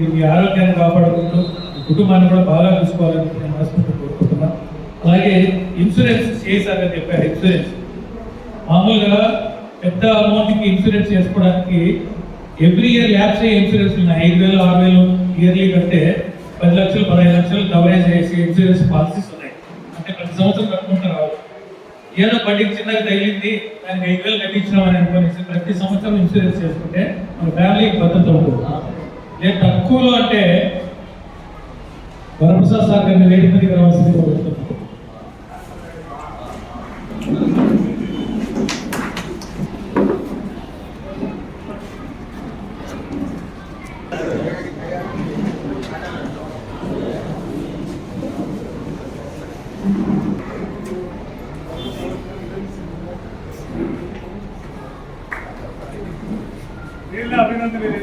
మీరు మీ ఆరోగ్యాన్ని కాపాడుకుంటూ మీ కుటుంబాన్ని కూడా బాగా చూసుకోవాలని నేను మనస్ఫూర్తి కోరుకుంటున్నాను అలాగే ఇన్సూరెన్స్ చేశారని చెప్పారు ఇన్సూరెన్స్. మామూలుగా పెద్ద అమౌంట్కి ఇన్సూరెన్స్ చేసుకోవడానికి ఎవ్రీ ఇయర్ ల్యాబ్స్ ఇన్సూరెన్స్ ఉన్నాయి. ఐదు వేలు ఆరు వేలు ఇయర్లీ కంటే పది లక్షలు పదహైదు లక్షలు కవరేజ్ చేసి ఇన్సూరెన్స్ పాలసీస్ ఉన్నాయి. అంటే ప్రతి సంవత్సరం కట్టుకుంటూ రావాలి. ఏదో బండికి చిన్నగా తగిలింది దానికి ఐదు వేలు కట్టించినామని అనుకోని ప్రతి సంవత్సరం ఇన్సూరెన్స్ చేసుకుంటే మన ఫ్యామిలీకి భద్రత ఉంటుంది. లేదు తక్కువలో అంటే వరప్రసాద్ సార్ గారిని వేదిక మీదకి రావాల్సింది కోరుతున్నాను వీళ్ళ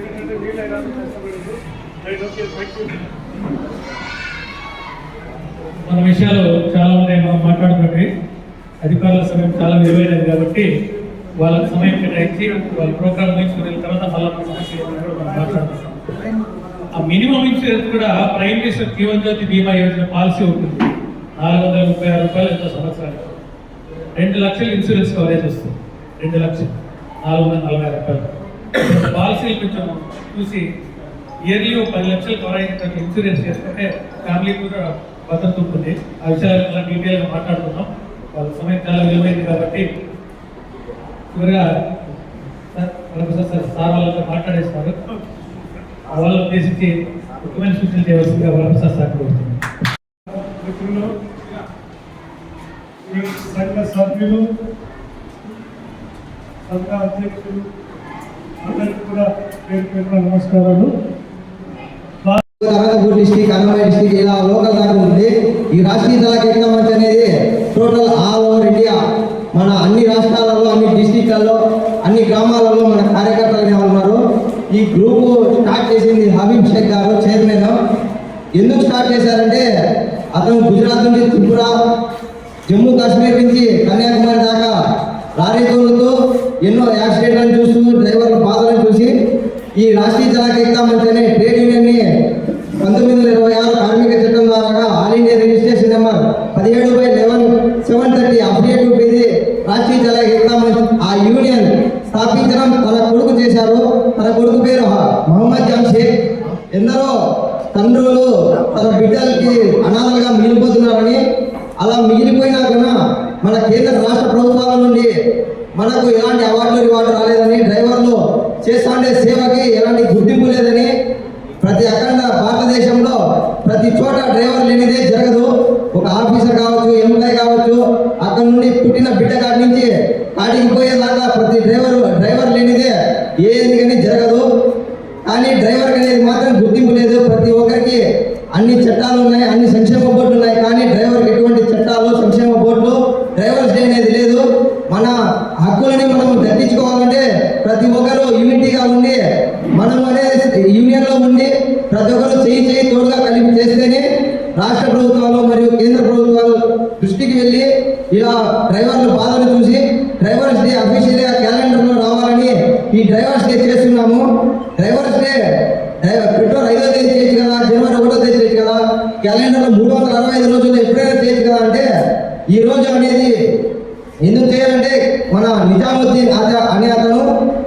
మన విషయాలు చాలా ఉన్నాయి. మనం మాట్లాడుకుంటే అధికారుల సమయం చాలా విలువైనది కాబట్టి వాళ్ళకి సమయం కేటాయించి వాళ్ళ ప్రోగ్రామ్ ముగించుకున్న తర్వాత మళ్ళీ మన ఆ మినిమం ఇన్సూరెన్స్ కూడా prime minister Jeevan Jyoti Bima Yojana policy ఉంటుంది. నాలుగు వందల ముప్పై ఆరు రూపాయలు ఎంతో సంవత్సరానికి. రెండు లక్షలు ఇన్సూరెన్స్ కవరేజ్ వస్తుంది. రెండు లక్షలు. నాలుగు వందల నలభై రూపాయలు. పాలసీలు కొంచెం చూసి ఇయర్లీ పది లక్షలు కవర్ అయినటువంటి ఇన్సూరెన్స్ చేసుకుంటే ఫ్యామిలీకి కూడా భద్రత ఉంటుంది. ఆ విషయాలు చాలా డీటెయిల్గా మాట్లాడుతున్నాం. వాళ్ళ సమయం చాలా విలువైంది కాబట్టి చివరిగా ప్రొఫెసర్ సార్ సార్ వాళ్ళతో మాట్లాడేస్తారు. ఆ వాళ్ళని ఉద్దేశించి ముఖ్యమైన సూచనలు చేయవలసిందిగా ప్రొఫెసర్ సార్ కోరుతున్నాను. మిత్రులు సంఘ సభ్యులు సంఘ అధ్యక్షులు అందరికీ కూడా పేరు పేరున నమస్కారాలు. అనంతపూర్ డిస్టిక్ అన్నమయ్య డిస్టిక్ ఇలా లోకల్ దాకా ఉంది. ఈ రాష్ట్రీయ జలకేంద్ర మంచ్ అనేది టోటల్ ఆల్ ఓవర్ ఇండియా మన అన్ని రాష్ట్రాలలో అన్ని డిస్టిక్లలో అన్ని గ్రామాలలో మన కార్యకర్తలు ఉన్నారు. ఈ గ్రూపు స్టార్ట్ చేసింది హబీబ్ షేక్ గారు చైర్మన్ ఎందుకు స్టార్ట్ చేశారంటే అతను గుజరాత్ నుంచి త్రిపుర జమ్మూ కాశ్మీర్ నుంచి కన్యాకుమారి దాకా లారీ తోలుతూ ఎన్నో యాక్సిడెంట్లను చూస్తూ డ్రైవర్ల బాధలను చూసి ఈ రాష్ట్రీయ జలాకేక్తా మంచ్ అనే ట్రేడ్ యూనియన్ని పంతొమ్మిది వందల ఇరవై ఆరు కార్మిక చట్టం ద్వారా ఆల్ ఇండియా రిజిస్ట్రేషన్ నెంబర్ పదిహేడు by eleven seven thirty update ఇది రాష్ట్రీయ జలాకేక్తా మంచ్ ఆ యూనియన్ స్థాపించడం తన కొడుకు చేశారు. తన కొడుకు పేరు మహమ్మద్ జంషేద్. ఎందరో తండ్రులు తన బిడ్డలకి అనాథలుగా మిగిలిపోతున్నారని అలా మిగిలిపోయినా కన్నా మన కేంద్ర రాష్ట్ర ప్రభుత్వాల నుండి మనకు ఎలాంటి అవార్డులు రివార్డు రాలేదని డ్రైవర్లు చేస్తాండే సేవకి ఎలాంటి గుర్తింపు లేదని ప్రతి అఖండ భారతదేశంలో ప్రతి చోట డ్రైవర్ లేనిదే జరగదు. ఒక ఆఫీసర్ కావాలి ఎంప్లాయ్ కావచ్చు అక్కడ నుండి పుట్టిన బిడ్డ కాడి నుంచి కాటికి పోయేదాకా ప్రతి డ్రైవర్ డ్రైవర్ లేనిదే ఏది కానీ జరగదు కానీ డ్రైవర్ అనేది మాత్రం గుర్తింపు లేదు ప్రతి ఒక్కరికి అన్ని చట్టాలు ఉన్నాయి అన్ని సంక్షేమ బోర్డులు ఉన్నాయి కానీ డ్రైవర్కి ఎటువంటి చట్టాలు సంక్షేమ బోర్డులు డ్రైవర్స్ డే అనేది లేదు మన హక్కులని మనం దక్కించుకోవాలంటే ప్రతి ఒక్కరు యూనిటీగా ఉండి మనం అనేది యూనియన్లో ఉండి ప్రతి ఒక్కరు చేయి చేయి తోడుగా కలిపి చేస్తేనే రాష్ట్ర ప్రభుత్వాలు మరియు కేంద్ర ప్రభుత్వాలు దృష్టికి వెళ్ళి ఇలా డ్రైవర్ల బాధలు చూసి డ్రైవర్స్ క్యాలెండర్లో రావాలని ఈ డ్రైవర్స్ డే చేస్తున్నాము. డ్రైవర్స్ డే డ్రైవర్ పెట్రోల్ ఐదో తేదీ చేయొచ్చు కదా జనవరి ఒకటో తేదీ చేయొచ్చు కదా క్యాలెండర్లో మూడు వందల అరవై ఐదు రోజులు ఎప్పుడైనా చేయొచ్చు కదా అంటే ఈ రోజు అనేది ఎందుకు చేయాలంటే మన నిజాముద్దీన్ ఆజా అనే అతను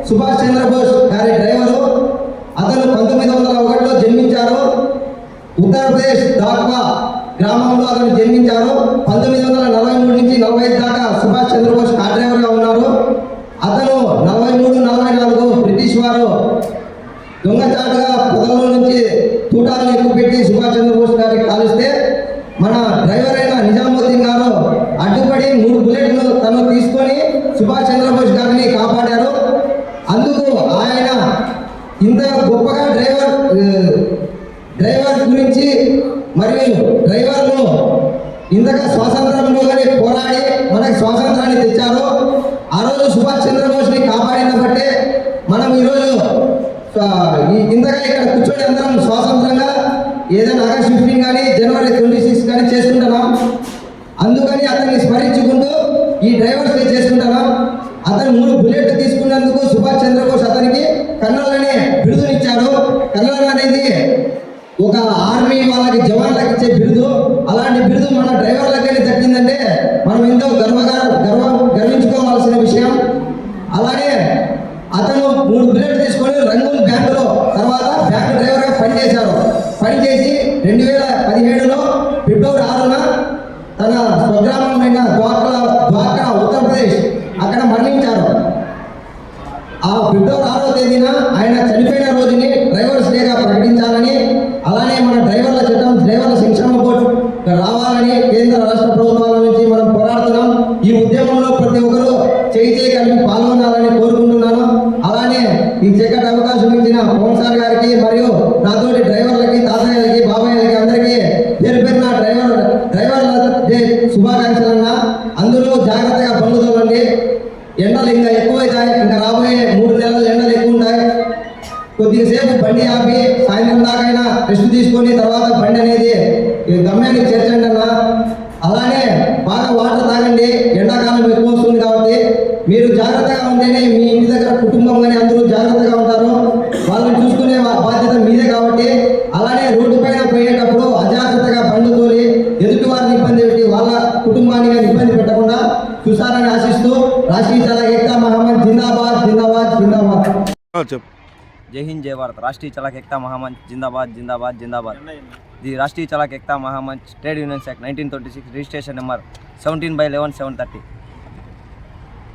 సుభాష్ చంద్రబోస్ గారి డ్రైవరు. అతను పంతొమ్మిది వందల ఒకటిలో జన్మించారు. ఉత్తరప్రదేశ్ దాక్వా గ్రామంలో అతను జన్మించారు. పంతొమ్మిది వందల నలభై మూడు నుంచి నలభై ఐదు దాకా సుభాష్ చంద్రబోస్ కార్ డ్రైవర్గా ఉన్నారు. నలభై మూడు నలభై నాలుగు బ్రిటిష్ వారు దొంగచాటుగా పొదల నుంచి తూటాలను ఎక్కుపెట్టి సుభాష్ చంద్రబోస్ గారికి కాలిస్తే మన డ్రైవర్ అయిన నిజాముద్దీన్ గారు అడ్డుపడి మూడు బుల్లెట్లు తను తీసుకొని సుభాష్ చంద్రబోస్ గారిని కాపాడారు. అందుకు ఆయన ఇంత గొప్పగా డ్రైవర్ డ్రైవర్ గురించి మరియు డ్రైవర్ను ఇంతగా స్వాతంత్రంలోనే పోరాడి మనకి స్వాతంత్రాన్ని తెచ్చారు ఆ రోజు సుభాష్ చంద్రబోస్ని కాపాడిన బట్టే మనం ఈరోజు ఆ, ఇక్కడ కూర్చొని అందరం స్వాతంత్రంగా ఏదైనా ఆగస్ట్ ఫిఫ్టీన్ కానీ జనవరి ట్వంటీ సిక్స్ కానీ చేసుకుంటున్నాం. అందుకని అతన్ని స్మరించుకుంటూ ఈ డ్రైవర్స్ డే చేసుకుంటున్నాం. అతను మూడు బుల్లెట్లు తీసుకున్నందుకు సుభాష్ చంద్రబోస్ అతనికి కర్నల్ బిరుదునిచ్చారు బిరుదునిచ్చాడు అనేది ఒక ఆర్మీ వాళ్ళకి జవాన్లకు ఇచ్చే బిరుదు. అలాంటి బిరుదు మన డ్రైవర్లకైనా దక్కిందంటే మనం ఎంతో గర్వగా గర్వ గర్వించుకోవాల్సిన విషయం అలానే అతను మూడు బుల్లెట్లు తీసుకొని రంగూన్ బ్యాంకులో తర్వాత బ్యాంకు డ్రైవర్గా పనిచేశారు పనిచేసి రెండు వేల పదిహేడులో ఫిబ్రవరి ఆరున తన స్వగ్రామమైన ద్వారకా ద్వారకా ఉత్తరప్రదేశ్ అక్కడ మరణించారు. ఆ ఫిబ్రవరి ఆరో తేదీన ఆయన చనిపోయిన రోజుని డ్రైవర్స్ డేగా ప్రకటించాలని అలానే మన డ్రైవర్ల చట్టం డ్రైవర్ల సంక్షేమ బోర్డు రావాలని కేంద్ర రాష్ట్ర ప్రభుత్వాల నుంచి మనం పోరాడుతున్నాం. ఈ ఉద్యమంలో ప్రతి ఒక్కరూ చేయి చేయి కలిపి పాల్గొనాలని కోరుకుంటున్నాను. అలానే ఈ చక్కటి అవకాశం ఇచ్చిన పవన్ సార్ గారికి మరియు నాతోటి డ్రైవర్లకి తాతయ్యలకి బాబాయ్యలకి అందరికీ పేరు పేరున డ్రైవర్ డ్రైవర్ల డే శుభాకాంక్షలు అన్న అందరూ జాగ్రత్తగా బండ్లు తోలండి ఎండలు ఇంకా ఎక్కువైతాయి. ఇంకా రాబోయే మూడు నెలలు ఎండలు ఎక్కువ ఉంటాయి కొద్దిసేపు బండి ఆపి సాయంత్రం దాకైనా రెస్ట్ తీసుకొని తర్వాత బండి అనేది గమ్యానికి చేర్చండి అన్న. అలానే బాగా వాటర్ తాగండి. ఎండాకాలం ఎక్కువ వస్తుంది కాబట్టి మీరు జాగ్రత్తగా ఉంటేనే మీ ఇంటి దగ్గర కుటుంబం కానీ అందరూ జాగ్రత్తగా ఉంటారు. వాళ్ళని చూసుకునే బాధ్యత మీదే కాబట్టి అలానే రోడ్డు పైన పోయేటప్పుడు అజాగ్రత్తగా బండ్లు తోలి ఎదుటి వారిని ఇబ్బంది పెట్టి వాళ్ళ కుటుంబాన్ని కానీ ఇబ్బంది పెట్టకుండా చూసారని ఆశిస్తూ రాష్ట్రీయ చాలా ఏకతా మహమ్మద్ జిందాబాద్ జిందాబాద్ జిందాబాద్ ఆ, చెప్పు జై హింద్ జై భారత్ రాష్ట్రీయ చలాక్ ఎక్తా మహామంచ్ జిందాబాద్ జిందాబాద్ జిందాబాద్ the Rashtriya Chalak Ekta Mahamanch trade unions act nineteen twenty six registration number seventeen by eleven seven thirty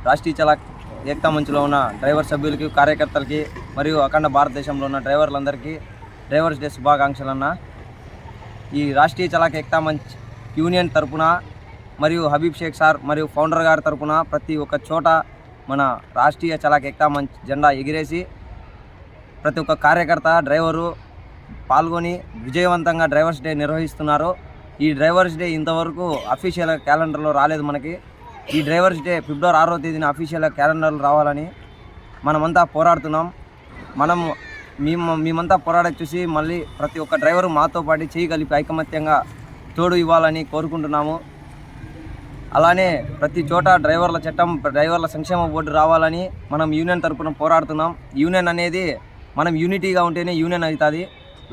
Rashtriya Chalak Ekta మంచ్లో ఉన్న డ్రైవర్ సభ్యులకి కార్యకర్తలకి మరియు అఖండ భారతదేశంలో ఉన్న డ్రైవర్లందరికీ డ్రైవర్స్ డే శుభాకాంక్షలు అన్న ఈ రాష్ట్రీయ చలాక్ ఏక్తా మంచ్ యూనియన్ తరపున మరియు హబీబ్ షేక్ సార్ మరియు ఫౌండర్ గారి తరపున ప్రతి ఒక్క చోట మన రాష్ట్రీయ చలాక్ ఎక్తా మంచ్ జెండా ఎగిరేసి ప్రతి ఒక్క కార్యకర్త డ్రైవరు పాల్గొని విజయవంతంగా డ్రైవర్స్ డే నిర్వహిస్తున్నారు. ఈ డ్రైవర్స్ డే ఇంతవరకు అఫీషియల్ క్యాలెండర్లో రాలేదు మనకి. ఈ డ్రైవర్స్ డే ఫిబ్రవరి ఆరో తేదీన అఫీషియల్ క్యాలెండర్లు రావాలని మనమంతా పోరాడుతున్నాం. మనం మేము మేమంతా పోరాడ చూసి మళ్ళీ ప్రతి ఒక్క డ్రైవరు మాతో పాటు చేయగలిపి ఐకమత్యంగా తోడు ఇవ్వాలని కోరుకుంటున్నాము. అలానే ప్రతి చోట డ్రైవర్ల చట్టం డ్రైవర్ల సంక్షేమ బోర్డు రావాలని మనం యూనియన్ తరపున పోరాడుతున్నాం. యూనియన్ అనేది మనం యూనిటీగా ఉంటేనే యూనియన్ అవుతుంది.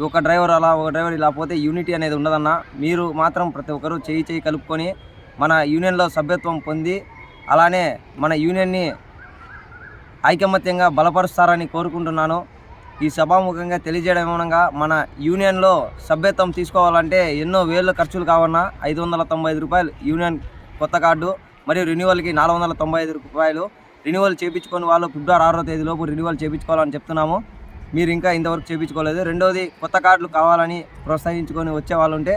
ఒక డ్రైవర్ అలా ఒక డ్రైవర్ ఇలా పోతే యూనిటీ అనేది ఉండదన్న. మీరు మాత్రం ప్రతి ఒక్కరూ చేయి చేయి కలుపుకొని మన యూనియన్లో సభ్యత్వం పొంది అలానే మన యూనియన్ని ఐకమత్యంగా బలపరుస్తారని కోరుకుంటున్నాను. ఈ సభాముఖంగా తెలియజేయడం మన యూనియన్లో సభ్యత్వం తీసుకోవాలంటే ఎన్నో వేల ఖర్చులు కావన్నా ఐదు వందల తొంభై ఐదు రూపాయలు యూనియన్ కొత్త కార్డు మరియు రెన్యువల్కి నాలుగు వందల తొంభై ఐదు రూపాయలు. రెన్యువల్ చేయించుకొని వాళ్ళు ఫిబ్రవరి ఆరో తేదీలోపు రెన్యువల్ చేయించుకోవాలని చెప్తున్నాము. మీరు ఇంకా ఇంతవరకు చేయించుకోలేదు రెండవది కొత్త కార్డులు కావాలని ప్రోత్సహించుకొని వచ్చే వాళ్ళు ఉంటే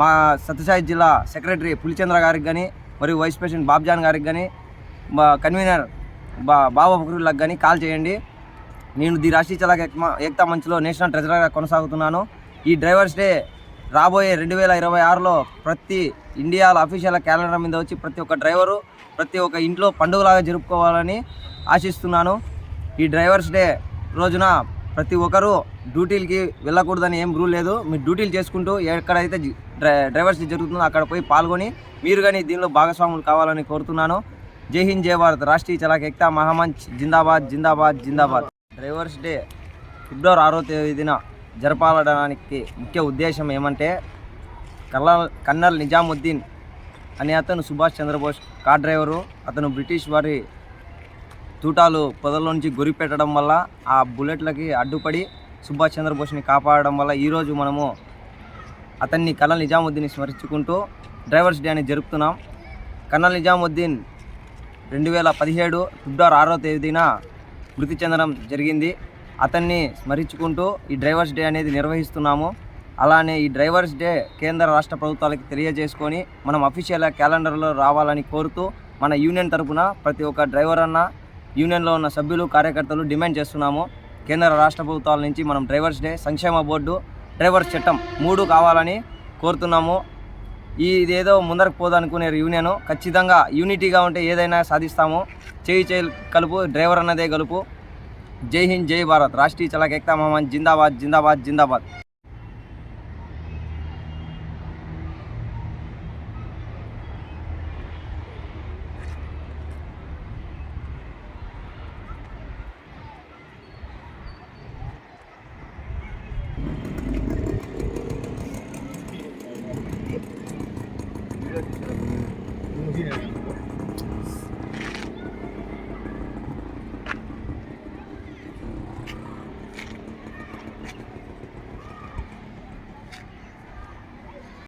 మా సత్యసాయి జిల్లా సెక్రటరీ పులిచంద్ర గారికి కానీ మరియు వైస్ ప్రెసిడెంట్ బాబ్జాన్ గారికి కానీ మా కన్వీనర్ బా బాబా ఫక్రుల్లకు కానీ కాల్ చేయండి. నేను ది రాష్ట్రీయ చలాక్ ఏక్మా ఏక్తా మంచ్లో నేషనల్ ట్రెజరర్గా కొనసాగుతున్నాను. ఈ డ్రైవర్స్ డే రాబోయే రెండు వేల ఇరవై ఆరులో ప్రతి ఇండియాలో అఫీషియల్ క్యాలెండర్ మీద వచ్చి ప్రతి ఒక్క డ్రైవరు ప్రతి ఒక్క ఇంట్లో పండుగలాగా జరుపుకోవాలని ఆశిస్తున్నాను. ఈ డ్రైవర్స్ డే రోజున ప్రతి ఒక్కరూ డ్యూటీలకి వెళ్ళకూడదని ఏం రూల్ లేదు. మీరు డ్యూటీలు చేసుకుంటూ ఎక్కడైతే డ్రై- డ్రైవర్స్ డే జరుగుతుందో అక్కడ పోయి పాల్గొని మీరు కానీ దీనిలో భాగస్వాములు కావాలని కోరుతున్నాను. జై హింద్ జై భారత్. రాష్ట్రీయ చలాక్ ఎక్తా మహామంచ్ జిందాబాద్ జిందాబాద్ జిందాబాద్. డ్రైవర్స్ డే ఫిబ్రవరి ఆరో తేదీన జరపాలడానికి ముఖ్య ఉద్దేశం ఏమంటే కల్లా కన్నల్ నిజాముద్దీన్ అనే అతను సుభాష్ చంద్రబోస్ కార్ డ్రైవరు. అతను బ్రిటిష్ వారి తూటాలు పొదల్లోంచి నుంచి గురి పెట్టడం వల్ల ఆ బుల్లెట్లకి అడ్డుపడి సుభాష్ చంద్రబోస్ని కాపాడడం వల్ల ఈరోజు మనము అతన్ని కన్నల్ నిజాముద్దీన్ స్మరించుకుంటూ డ్రైవర్స్ డే అని జరుపుతున్నాం. కన్నల్ నిజాముద్దీన్ రెండు వేల పదిహేడు ఫిబ్రవరి ఆరో తేదీన మృతి చెందడం జరిగింది. అతన్ని స్మరించుకుంటూ ఈ డ్రైవర్స్ డే అనేది నిర్వహిస్తున్నాము. అలానే ఈ డ్రైవర్స్ డే కేంద్ర రాష్ట్ర ప్రభుత్వాలకి తెలియజేసుకొని మనం అఫీషియల్ క్యాలెండర్లో రావాలని కోరుతూ మన యూనియన్ తరపున ప్రతి ఒక్క డ్రైవర్ అన్న యూనియన్లో ఉన్న సభ్యులు కార్యకర్తలు డిమాండ్ చేస్తున్నాము. కేంద్ర రాష్ట్ర ప్రభుత్వాల నుంచి మనం డ్రైవర్స్ డే సంక్షేమ బోర్డు డ్రైవర్స్ చట్టం మూడు కావాలని కోరుతున్నాము. ఈ ఇదేదో ముందరకు పోదనుకునే యూనియన్ ఖచ్చితంగా యూనిటీగా ఉంటే ఏదైనా సాధిస్తాము. చేయి చేయి కలుపు డ్రైవర్ అన్నదే కలుపు. జై హింద్ జై భారత్. రాష్ట్రీయ చలాక్ ఎక్తా మహమ్మద్ జిందాబాద్ జిందాబాద్ జిందాబాద్.